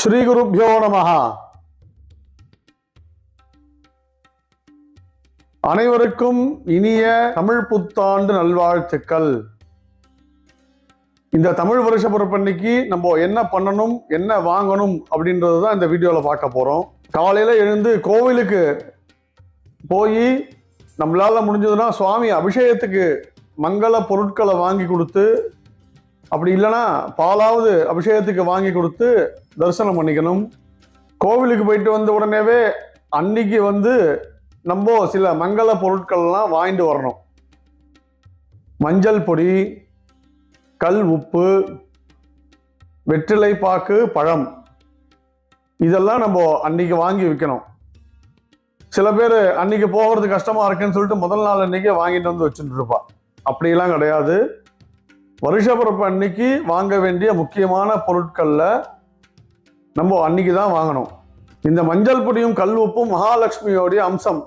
ஸ்ரீ குருப்பியோ நமஹா. அனைவருக்கும் இனிய தமிழ் புத்தாண்டு நல்வாழ்த்துக்கள். இந்த தமிழ் வருஷ பிறப்பன்னைக்கு நம்ம என்ன பண்ணணும் என்ன வாங்கணும் அப்படின்றது தான் இந்த வீடியோவில் பார்க்க போகிறோம் காலையில் எழுந்து கோவிலுக்கு போய் நம்மளால் முடிஞ்சதுன்னா சுவாமி அபிஷேகத்துக்கு மங்கள பொருட்களை வாங்கி கொடுத்து அப்படி இல்லைன்னா பாலாவது அபிஷேகத்துக்கு வாங்கி கொடுத்து தரிசனம் பண்ணிக்கணும். கோவிலுக்கு போயிட்டு வந்த உடனேவே அன்னைக்கு வந்து நம்ம சில மங்கள பொருட்கள்லாம் வாங்கிட்டு வரணும். மஞ்சள் பொடி கல் உப்பு வெற்றிலை பாக்கு பழம். இதெல்லாம் நம்ம அன்னைக்கு வாங்கி வைக்கணும். சில பேர் அன்னைக்கு போகிறது கஷ்டமா இருக்குன்னு சொல்லிட்டு முதல் நாள் அன்னைக்கே வாங்கிட்டு வந்து வச்சுட்டு இருப்பா. அப்படிலாம் கிடையாது. வருஷப்பிறப்பு அன்னைக்கு வாங்க வேண்டிய முக்கியமான பொருட்களில் நம்ம அன்னைக்கு தான் வாங்கணும். இந்த மஞ்சள் பொடியும் கல் உப்பும் மகாலட்சுமியோடைய அம்சம்.